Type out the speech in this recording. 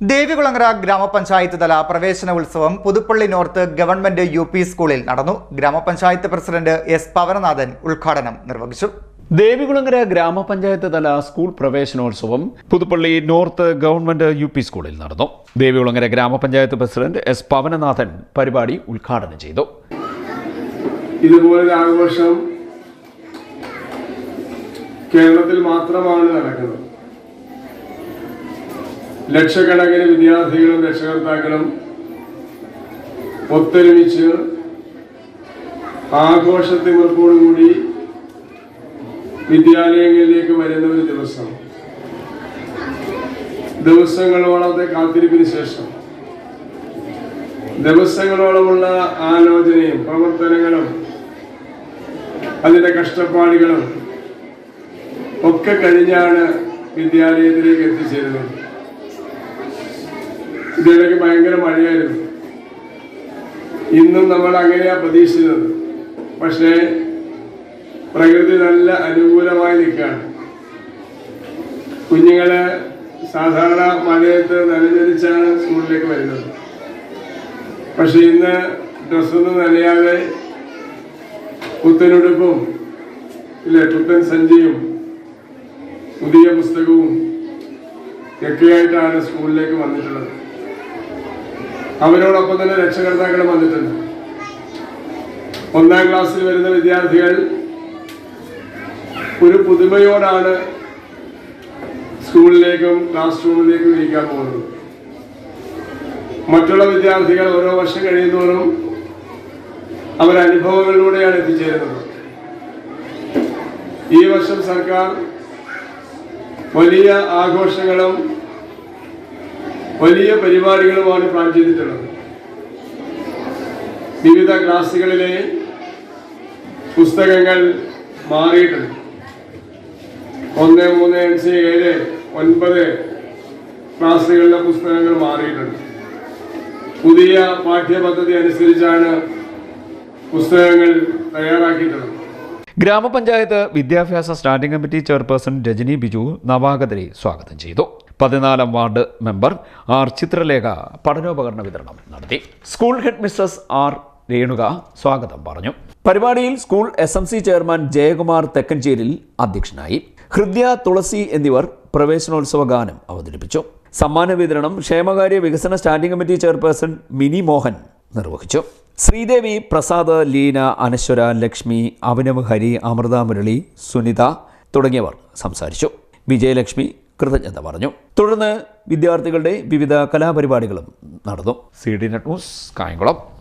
ദേവികുളങ്ങര ഗ്രാമപഞ്ചായത്ത് തല പ്രവേശന ഉത്സവം Puthuppally north government U P സ്കൂളിൽ നടന്നു. ഗ്രാമപഞ്ചായത്ത് പ്രസിഡന്റ് എസ് പവനനാഥൻ ഉദ്ഘാടനം നിർവഹിച്ചു. ദേവികുളങ്ങര ഗ്രാമപഞ്ചായത്ത് തല സ്കൂൾ പ്രവേശനോത്സവം Puthuppally north government U P സ്കൂളിൽ നടന്നു. ദേവികുളങ്ങര ഗ്രാമപഞ്ചായത്ത് പ്രസിഡന്റ് എസ് പവനനാഥൻ പരിപാടി ഉദ്ഘാടനം ചെയ്തു. ഇതുപോലൊരു ആഘോഷം കേരളത്തിൽ മാത്രമാണ് നടക്കുന്നത്. ലക്ഷക്കണക്കിന് വിദ്യാർത്ഥികളും രക്ഷകർത്താക്കളും ഒത്തൊരുമിച്ച് ആഘോഷത്തിവർക്കോടുകൂടി വിദ്യാലയങ്ങളിലേക്ക് വരുന്ന ഒരു ദിവസം. ദിവസങ്ങളോളത്തെ കാത്തിരിപ്പിന് ശേഷം. ദിവസങ്ങളോളമുള്ള ആലോചനയും പ്രവർത്തനങ്ങളും അതിന്റെ കഷ്ടപ്പാടുകളും ഒക്കെ കഴിഞ്ഞാണ് വിദ്യാലയത്തിലേക്ക് എത്തിച്ചേരുന്നത്. ഇതിനിടയ്ക്ക് ഭയങ്കര മഴയായിരുന്നു. ഇന്നും നമ്മൾ അങ്ങനെയാ പ്രതീക്ഷിച്ചത്. പക്ഷേ പ്രകൃതി നല്ല അനുകൂലമായി നിൽക്കുകയാണ്. കുഞ്ഞുങ്ങൾ സാധാരണ മഴയത്ത് നനഞ്ഞൊലിച്ചാണ് സ്കൂളിലേക്ക് വരുന്നത്. പക്ഷെ ഇന്ന് ഡ്രസ്സൊന്നും നനയാതെ പുത്തനുടുപ്പും ഇല്ലേ പുത്തൻ സഞ്ചിയും പുതിയ പുസ്തകവും ഒക്കെയായിട്ടാണ് സ്കൂളിലേക്ക് വന്നിട്ടുള്ളത്. അവരോടൊപ്പം തന്നെ രക്ഷകർത്താക്കൾ വന്നിട്ടുണ്ട്. ഒന്നാം ക്ലാസ്സിൽ വരുന്ന വിദ്യാർത്ഥികൾ ഒരു പുതുമയോടാണ് സ്കൂളിലേക്കും ക്ലാസ് റൂമിലേക്കും ഇരിക്കാൻ പോകുന്നത്. മറ്റുള്ള വിദ്യാർത്ഥികൾ ഓരോ വർഷം കഴിയുന്നവരും അവരനുഭവങ്ങളിലൂടെയാണ് എത്തിച്ചേരുന്നത്. ഈ വർഷം സർക്കാർ വലിയ ആഘോഷങ്ങളും വലിയ പരിപാടികളുമാണ് പ്ലാൻ ചെയ്തിട്ടുള്ളത്. വിവിധ ക്ലാസ്സുകളിലെ പുസ്തകങ്ങൾ മാറിയിട്ടുണ്ട്. ഒന്ന് മൂന്ന് അഞ്ച് ഏഴ് ഒൻപത് ക്ലാസ്സുകളിലെ പുസ്തകങ്ങൾ മാറിയിട്ടുണ്ട്. പുതിയ പാഠ്യപദ്ധതി അനുസരിച്ചാണ് പുസ്തകങ്ങൾ തയ്യാറാക്കിയിട്ടുള്ളത്. ഗ്രാമപഞ്ചായത്ത് വിദ്യാഭ്യാസ standing committee chairperson Rajani Biju നവാഗതരെ സ്വാഗതം ചെയ്തു. പതിനാലാം വാർഡ് മെമ്പർ ആർ ചിത്രലേഖ പഠനോപകരണ വിതരണം നടത്തി. School head Mrs R Renuka സ്വാഗതം പറഞ്ഞു. പരിപാടിയിൽ school S M C chairman Jayakumar Thekkancheril അധ്യക്ഷനായി. ഹൃദയ തുളസി എന്നിവർ പ്രവേശനോത്സവ ഗാനം അവതരിപ്പിച്ചു. സമ്മാന വിതരണം ക്ഷേമകാര്യ വികസന standing committee chairperson Mini Mohan നിർവഹിച്ചു. ശ്രീദേവി പ്രസാദ് ലീന അനശ്വര ലക്ഷ്മി അഭിനവ് ഹരി അമൃത മുരളി സുനിത തുടങ്ങിയവർ സംസാരിച്ചു. വിജയലക്ഷ്മി കൃതജ്ഞത പറഞ്ഞു. തുടർന്ന് വിദ്യാർത്ഥികളുടെ വിവിധ കലാപരിപാടികളും നടന്നു. C D net news Kayamkulam.